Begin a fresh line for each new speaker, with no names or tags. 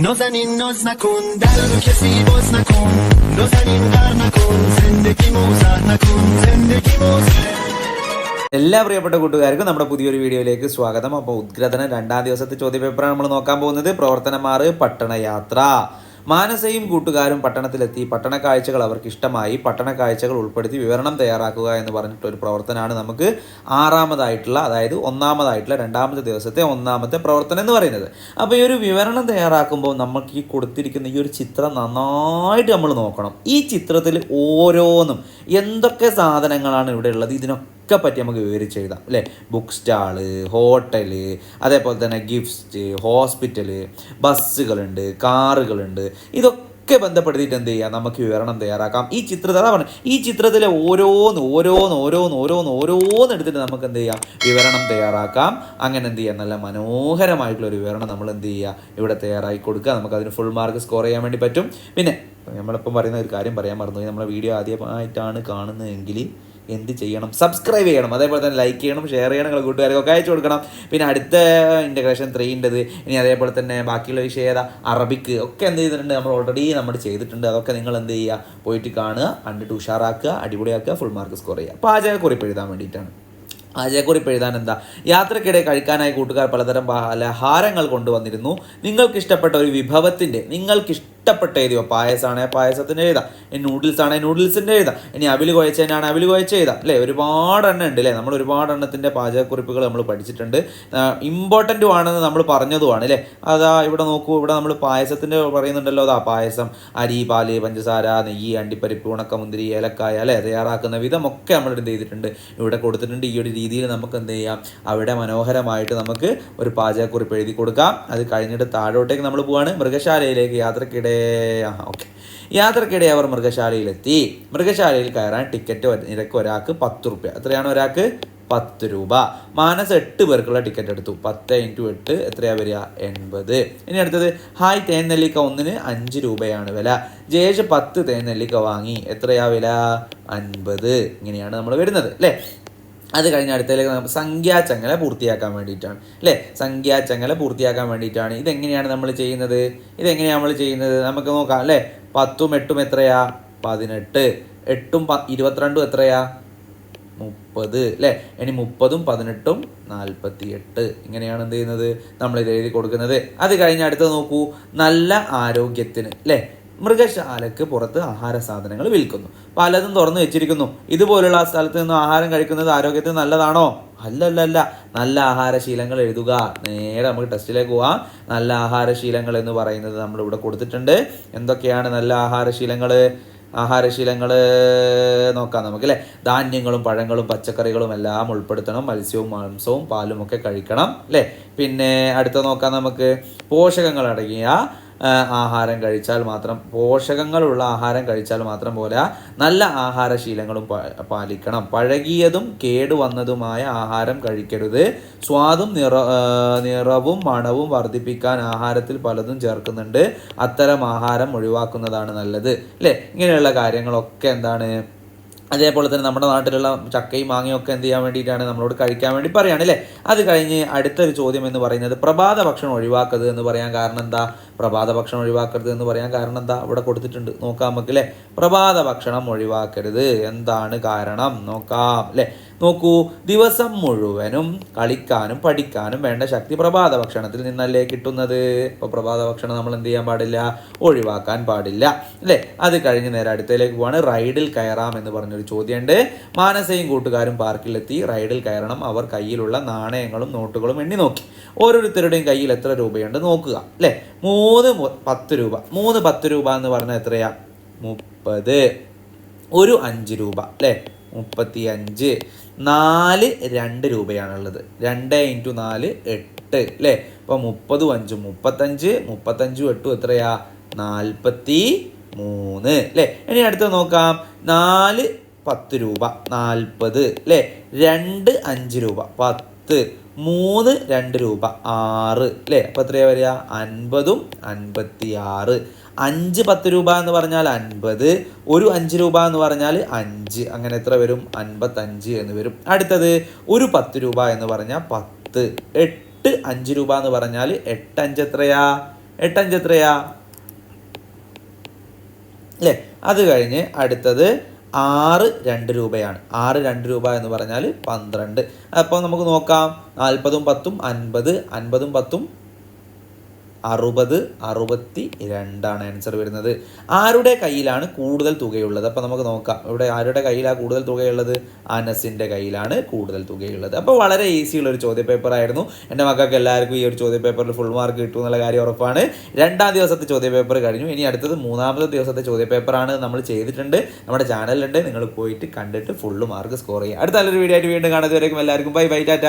نازنین ناز نکن در رو کسی باز نکن نازنین غر نکن زندگی موزر نکن زندگی موزر
എല്ലാ പ്രിയപ്പെട്ട കൂട്ടുകാർക്കും നമ്മുടെ പുതിയൊരു വീഡിയോയിലേക്ക് സ്വാഗതം അപ്പോൾ ഉദ്ഗ്രഥന രണ്ടാം ദിവസത്തെ ചോദ്യപേപ്പറാണ് നമ്മൾ നോക്കാൻ പോകുന്നത് പ്രവർത്തനമാറ് പട്ടണയാത്ര മാനസയും കൂട്ടുകാരും പട്ടണത്തിലെത്തി പട്ടണ കാഴ്ചകൾ അവർക്ക് ഇഷ്ടമായി പട്ടണ കാഴ്ചകൾ ഉൾപ്പെടുത്തി വിവരണം തയ്യാറാക്കുക എന്ന് പറഞ്ഞിട്ടൊരു പ്രവർത്തനമാണ് നമുക്ക് ആറാമതായിട്ടുള്ള അതായത് ഒന്നാമതായിട്ടുള്ള രണ്ടാമത്തെ ദിവസത്തെ ഒന്നാമത്തെ പ്രവർത്തനം എന്ന് പറയുന്നത്. അപ്പോൾ ഈ ഒരു വിവരണം തയ്യാറാക്കുമ്പോൾ നമുക്ക് ഈ കൊടുത്തിരിക്കുന്ന ഈ ഒരു ചിത്രം നന്നായിട്ട് നമ്മൾ നോക്കണം. ഈ ചിത്രത്തിൽ ഓരോന്നും എന്തൊക്കെ സാധനങ്ങളാണ് ഇവിടെ ഉള്ളത്? ഇതിനൊക്കെ ഒക്കെ പറ്റി നമുക്ക് വിവരിച്ച് എഴുതാം അല്ലേ? ബുക്ക് സ്റ്റാൾ ഹോട്ടൽ അതേപോലെ തന്നെ ഗിഫ്റ്റ് ഹോസ്പിറ്റൽ ബസ്സുകളുണ്ട് കാറുകളുണ്ട്. ഇതൊക്കെ ഒക്കെ ബന്ധപ്പെടുത്തിയിട്ട് എന്ത് ചെയ്യാം? നമുക്ക് വിവരണം തയ്യാറാക്കാം. ഈ ചിത്രത്തിൽ അതാ പറഞ്ഞു ഈ ചിത്രത്തിലെ ഓരോന്ന് ഓരോന്ന് ഓരോന്ന് ഓരോന്ന് ഓരോന്ന് എടുത്തിട്ട് നമുക്ക് എന്ത് ചെയ്യാം? വിവരണം തയ്യാറാക്കാം. അങ്ങനെ എന്ത് ചെയ്യാം? നല്ല മനോഹരമായിട്ടുള്ള ഒരു വിവരണം നമ്മൾ എന്ത് ചെയ്യുക? ഇവിടെ തയ്യാറാക്കി കൊടുക്കുക. നമുക്ക് അതിന് ഫുൾ മാർക്ക് സ്കോർ ചെയ്യാൻ വേണ്ടി പറ്റും. പിന്നെ നമ്മളിപ്പം പറയുന്ന ഒരു കാര്യം പറയാൻ മറന്നുപോയി. നമ്മളെ വീഡിയോ ആദ്യമായിട്ടാണ് കാണുന്നതെങ്കിൽ എന്ത് ചെയ്യണം? സബ്സ്ക്രൈബ് ചെയ്യണം. അതേപോലെ തന്നെ ലൈക്ക് ചെയ്യണം ഷെയർ ചെയ്യണം നിങ്ങൾ കൂട്ടുകാർക്കൊക്കെ അയച്ചു കൊടുക്കണം. പിന്നെ അടുത്ത ഇന്റഗ്രേഷൻ ത്രീന്റെത് ഇനി അതേപോലെ തന്നെ ബാക്കിയുള്ള വിഷയം ഏതാ? അറബിക്ക് ഒക്കെ എന്ത് ചെയ്തിട്ടുണ്ട്? നമ്മൾ ഓൾറെഡി നമ്മൾ ചെയ്തിട്ടുണ്ട്. അതൊക്കെ നിങ്ങൾ എന്ത് ചെയ്യുക? പോയിട്ട് കാണുക കണ്ടിട്ട് ഉഷാറാക്കുക അടിപൊളിയാക്കുക ഫുൾ മാർക്ക് സ്കോർ ചെയ്യുക. പാചകക്കുറിപ്പ് എഴുതാൻ വേണ്ടിയിട്ടാണ്. ആചയക്കുറിപ്പ് എഴുതാൻ എന്താ? യാത്രക്കിടെ കഴിക്കാനായി കൂട്ടുകാർ പലതരം പലഹാരങ്ങൾ കൊണ്ടുവന്നിരുന്നു. നിങ്ങൾക്കിഷ്ടപ്പെട്ട ഒരു വിഭവത്തിന്റെ നിങ്ങൾക്ക് ഇഷ്ടപ്പെട്ട എഴുതിയോ പായസമാണെങ്കിൽ പായസത്തിന്റെ എഴുതാം. ഇനി നൂഡിൽസ് ആണെങ്കിൽ നൂഡിൽസിന്റെ എഴുതാം. ഇനി അവിൽ കുഴച്ചതിനാണ് അവിൽ കുഴച്ച എഴുതാം. അല്ലേ? ഒരുപാട് എണ്ണം ഉണ്ട് അല്ലേ? നമ്മൾ ഒരുപാട് എണ്ണത്തിന്റെ പാചകക്കുറിപ്പുകൾ നമ്മൾ പഠിച്ചിട്ടുണ്ട്. ഇമ്പോർട്ടന്റ് ആണെന്ന് നമ്മൾ പറഞ്ഞതുമാണ് അല്ലേ? അതാ ഇവിടെ നോക്കൂ ഇവിടെ നമ്മൾ പായസത്തിന്റെ പറയുന്നുണ്ടല്ലോ അതാ പായസം. അരി പാൽ പഞ്ചസാര നെയ്യ് അണ്ടിപ്പരിപ്പ് ഉണക്കമുന്തിരി ഏലക്കായ അല്ലേ? തയ്യാറാക്കുന്ന വിധമൊക്കെ നമ്മൾ എന്ത് ചെയ്തിട്ടുണ്ട്. ഇവിടെ കൊടുത്തിട്ടുണ്ട്. ഈ ഒരു രീതിയിൽ നമുക്ക് എന്ത് ചെയ്യാം? അവിടെ മനോഹരമായിട്ട് നമുക്ക് ഒരു പാചകക്കുറിപ്പ് എഴുതി കൊടുക്കാം. അത് കഴിഞ്ഞിട്ട് താഴോട്ടേക്ക് നമ്മൾ പോവാണ്. മൃഗശാലയിലേക്ക് യാത്രക്കിടെ ആ ഓക്കെ യാത്രക്കിടെ അവർ മൃഗശാലയിലെത്തി. മൃഗശാലയിൽ കയറാൻ ടിക്കറ്റ് നിരക്ക് ഒരാൾക്ക് പത്ത് റുപ്യ. എത്രയാണ് ഒരാൾക്ക്? പത്ത് രൂപ. മാനസ് എട്ട് പേർക്കുള്ള ടിക്കറ്റ് എടുത്തു. പത്ത് ഇന്റു എട്ട് എത്രയാ വരിക? എൺപത്. ഇനി അടുത്തത്. ഹായ് തേൻ നെല്ലിക്ക ഒന്നിന് അഞ്ച് രൂപയാണ് വില. ജയേഷ് പത്ത് തേൻ നെല്ലിക്ക വാങ്ങി. എത്രയാ വില? അൻപത്. ഇങ്ങനെയാണ് നമ്മൾ വരുന്നത് അല്ലേ? അത് കഴിഞ്ഞ അടുത്തതിലേക്ക് നമുക്ക് സംഖ്യാചങ്ങല പൂർത്തിയാക്കാൻ വേണ്ടിയിട്ടാണ്. അല്ലേ? സംഖ്യാചങ്ങല പൂർത്തിയാക്കാൻ വേണ്ടിയിട്ടാണ്. ഇതെങ്ങനെയാണ് നമ്മൾ ചെയ്യുന്നത്? ഇതെങ്ങനെയാണ് നമ്മൾ ചെയ്യുന്നത്? നമുക്ക് നോക്കാം അല്ലേ? പത്തും എട്ടും എത്രയാ? പതിനെട്ട്. എട്ടും ഇരുപത്തിരണ്ടും എത്രയാ? മുപ്പത് അല്ലേ? ഇനി മുപ്പതും പതിനെട്ടും നാൽപ്പത്തി എട്ട് ഇങ്ങനെയാണ് എന്ത് ചെയ്യുന്നത്? നമ്മൾ ഇത് എഴുതി കൊടുക്കുന്നത്. അത് കഴിഞ്ഞ് അടുത്തത് നോക്കൂ നല്ല ആരോഗ്യത്തിന് അല്ലേ? മൃഗശാലയ്ക്ക് പുറത്ത് ആഹാര സാധനങ്ങൾ വിൽക്കുന്നു. പലതും തുറന്നു വെച്ചിരിക്കുന്നു. ഇതുപോലുള്ള സ്ഥലത്ത് നിന്നും ആഹാരം കഴിക്കുന്നത് ആരോഗ്യത്തിന് നല്ലതാണോ? അല്ലല്ലല്ല. നല്ല ആഹാരശീലങ്ങൾ എഴുതുക. നേരെ നമുക്ക് ടെസ്റ്റിലേക്ക് പോവാം. നല്ല ആഹാരശീലങ്ങൾ എന്ന് പറയുന്നത് നമ്മൾ ഇവിടെ കൊടുത്തിട്ടുണ്ട്. എന്തൊക്കെയാണ് നല്ല ആഹാരശീലങ്ങൾ ആഹാരശീലങ്ങൾ നോക്കാം നമുക്ക് അല്ലേ? ധാന്യങ്ങളും പഴങ്ങളും പച്ചക്കറികളും എല്ലാം ഉൾപ്പെടുത്തണം. മത്സ്യവും മാംസവും പാലും ഒക്കെ കഴിക്കണം അല്ലേ? പിന്നെ അടുത്ത നോക്കാം നമുക്ക്. പോഷകങ്ങൾ അടങ്ങിയ ആഹാരം കഴിച്ചാൽ മാത്രം പോഷകങ്ങളുള്ള ആഹാരം കഴിച്ചാൽ മാത്രം പോരാ. നല്ല ആഹാരശീലങ്ങളും പാലിക്കണം. പഴകിയതും കേടുവന്നതുമായ ആഹാരം കഴിക്കരുത്. സ്വാദും നിറ നിറവും മണവും വർദ്ധിപ്പിക്കാൻ ആഹാരത്തിൽ പലതും ചേർക്കുന്നുണ്ട്. അത്തരം ആഹാരം ഒഴിവാക്കുന്നതാണ് നല്ലത്. അല്ലേ? ഇങ്ങനെയുള്ള കാര്യങ്ങളൊക്കെ എന്താണ്? അതേപോലെ തന്നെ നമ്മുടെ നാട്ടിലുള്ള ചക്കയും മാങ്ങയും ഒക്കെ എന്ത് ചെയ്യാൻ വേണ്ടിയിട്ടാണ്? നമ്മളോട് കഴിക്കാൻ വേണ്ടി പറയുകയാണ് അല്ലേ? അത് കഴിഞ്ഞ് അടുത്തൊരു ചോദ്യം എന്ന് പറയുന്നത് പ്രഭാത ഭക്ഷണം ഒഴിവാക്കരുത് എന്ന് പറയാൻ കാരണം എന്താ? പ്രഭാത ഭക്ഷണം ഒഴിവാക്കരുത് എന്ന് പറയാൻ കാരണം എന്താ? ഇവിടെ കൊടുത്തിട്ടുണ്ട്. നോക്കാം നമുക്ക് അല്ലേ പ്രഭാത ഭക്ഷണം ഒഴിവാക്കരുത്. എന്താണ് കാരണം? നോക്കാം അല്ലേ നോക്കൂ ദിവസം മുഴുവനും കളിക്കാനും പഠിക്കാനും വേണ്ട ശക്തി പ്രഭാത ഭക്ഷണത്തിൽ നിന്നല്ലേ കിട്ടുന്നത്? അപ്പോൾ പ്രഭാത ഭക്ഷണം നമ്മൾ എന്ത് ചെയ്യാൻ പാടില്ല? ഒഴിവാക്കാൻ പാടില്ല അല്ലേ അത് കഴിഞ്ഞ് നേരെ അടുത്തേക്ക് പോവാണ്. റൈഡിൽ കയറാം എന്ന് പറഞ്ഞൊരു ചോദ്യമുണ്ട്. മാനസയും കൂട്ടുകാരും പാർക്കിലെത്തി റൈഡിൽ കയറണം. അവർ കയ്യിലുള്ള നാണയങ്ങളും നോട്ടുകളും എണ്ണി നോക്കി. ഓരോരുത്തരുടെയും കയ്യിൽ എത്ര രൂപയുണ്ട് നോക്കുക അല്ലേ മൂന്ന് പത്ത് രൂപ. മൂന്ന് പത്ത് രൂപ എന്ന് പറഞ്ഞാൽ എത്രയാ? മുപ്പത്. ഒരു അഞ്ച് രൂപ അല്ലേ? മുപ്പത്തി അഞ്ച് നാല് രണ്ട് രൂപയാണുള്ളത്. രണ്ട് ഇന്റു നാല് എട്ട് അല്ലേ? അപ്പോൾ മുപ്പതും അഞ്ചും മുപ്പത്തഞ്ച് മുപ്പത്തഞ്ചും എട്ടും എത്രയാ? നാൽപ്പത്തി മൂന്ന് അല്ലേ? ഇനി അടുത്ത് നോക്കാം. നാല് പത്ത് രൂപ നാൽപ്പത് അല്ലേ? രണ്ട് അഞ്ച് രൂപ പത്ത്. മൂന്ന് രണ്ട് രൂപ. ആറ് അല്ലേ അപ്പോൾ എത്രയാണ് വരിക? അൻപതും അൻപത്തി ആറ് അഞ്ച് പത്ത് രൂപ എന്ന് പറഞ്ഞാൽ അൻപത്. ഒരു അഞ്ച് രൂപ എന്ന് പറഞ്ഞാൽ അഞ്ച്. അങ്ങനെ എത്ര വരും? അൻപത്തഞ്ച് എന്ന് വരും. അടുത്തത് ഒരു പത്ത് രൂപ എന്ന് പറഞ്ഞാൽ പത്ത്. എട്ട് അഞ്ച് രൂപ എന്ന് പറഞ്ഞാൽ എട്ട് അഞ്ച് എത്രയാ? എട്ടഞ്ച് എത്രയാ? അല്ലേ അത് കഴിഞ്ഞ് അടുത്തത് ആറ് രണ്ട് രൂപയാണ്. ആറ് രണ്ട് രൂപ എന്ന് പറഞ്ഞാൽ പന്ത്രണ്ട്. അപ്പോൾ നമുക്ക് നോക്കാം. നാൽപ്പതും പത്തും അൻപത് അൻപതും പത്തും അറുപത് അറുപത്തി രണ്ടാണ് ആൻസർ വരുന്നത്. ആരുടെ കയ്യിലാണ് കൂടുതൽ തുകയുള്ളത്? അപ്പോൾ നമുക്ക് നോക്കാം. ഇവിടെ ആരുടെ കയ്യിലാണ് കൂടുതൽ തുകയുള്ളത്? അനസിന്റെ കയ്യിലാണ് കൂടുതൽ തുകയുള്ളത്. അപ്പോൾ വളരെ ഈസി ഉള്ളൊരു ഒരു ചോദ്യ ആയിരുന്നു. എന്റെ മക്കൾക്ക് എല്ലാവർക്കും ഈ ഒരു ചോദ്യപേപ്പറിൽ ഫുൾ മാർക്ക് കിട്ടും എന്നുള്ള കാര്യം ഉറപ്പാണ്. രണ്ടാം ദിവസത്തെ ചോദ്യപേപ്പർ കഴിഞ്ഞു. ഇനി അടുത്തത് മൂന്നാമത്തെ ദിവസത്തെ ചോദ്യപേപ്പർ ആണ് നമ്മൾ ചെയ്തിട്ടുണ്ട്. നമ്മുടെ ചാനലിലുണ്ട് നിങ്ങൾ പോയിട്ട് കണ്ടിട്ട് ഫുള്ള് മാർക്ക് സ്കോർ ചെയ്യുക. അടുത്ത നല്ലൊരു വീഡിയോ ആയിട്ട് വീണ്ടും കാണുന്നതുവരേക്കും എല്ലാവർക്കും. Bye bye tata.